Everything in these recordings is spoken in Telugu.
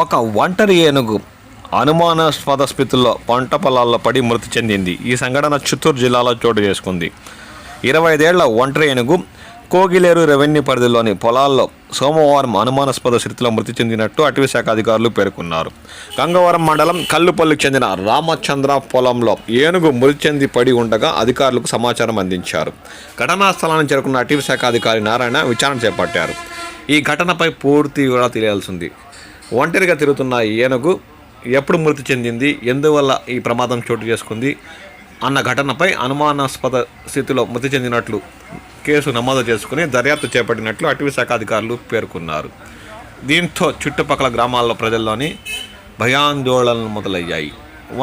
ఒక ఒంటరి ఏనుగు అనుమానాస్పద స్థితుల్లో పంట పొలాల్లో పడి మృతి చెందింది. ఈ సంఘటన చిత్తూరు జిల్లాలో చోటు చేసుకుంది. ఇరవై ఐదేళ్ళ ఒంటరి ఏనుగు కోగిలేరు రెవెన్యూ పరిధిలోని పొలాల్లో సోమవారం అనుమానాస్పద స్థితిలో మృతి చెందినట్టు అటవీ శాఖ అధికారులు పేర్కొన్నారు. గంగవరం మండలం కల్లుపల్లికి చెందిన రామచంద్ర పొలంలో ఏనుగు మృతి చెంది పడి ఉండగా అధికారులకు సమాచారం అందించారు. ఘటనా స్థలానికి చేరుకున్న అటవీ శాఖ అధికారి నారాయణ విచారణ చేపట్టారు. ఈ ఘటనపై పూర్తి వివరాలు తెలియాల్సింది. ఒంటరిగా తిరుగుతున్న ఏనుగు ఎప్పుడు మృతి చెందింది? ఎందువల్ల ఈ ప్రమాదం చోటు చేసుకుంది? అన్న ఘటనపై అనుమానాస్పద స్థితిలో మృతి చెందినట్లు కేసు నమోదు చేసుకుని దర్యాప్తు చేపట్టినట్లు అటవీ శాఖ అధికారులు పేర్కొన్నారు. దీంతో చుట్టుపక్కల గ్రామాల్లో ప్రజల్లోని భయాందోళనలు మొదలయ్యాయి.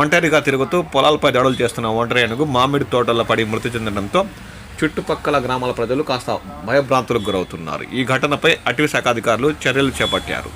ఒంటరిగా తిరుగుతూ పొలాలపై దాడులు చేస్తున్న ఒంటరి ఏనుగు మామిడి తోటల్లో పడి మృతి చెందడంతో చుట్టుపక్కల గ్రామాల ప్రజలు కాస్త భయభ్రాంతులకు గురవుతున్నారు. ఈ ఘటనపై అటవీ శాఖ అధికారులు చర్యలు చేపట్టారు.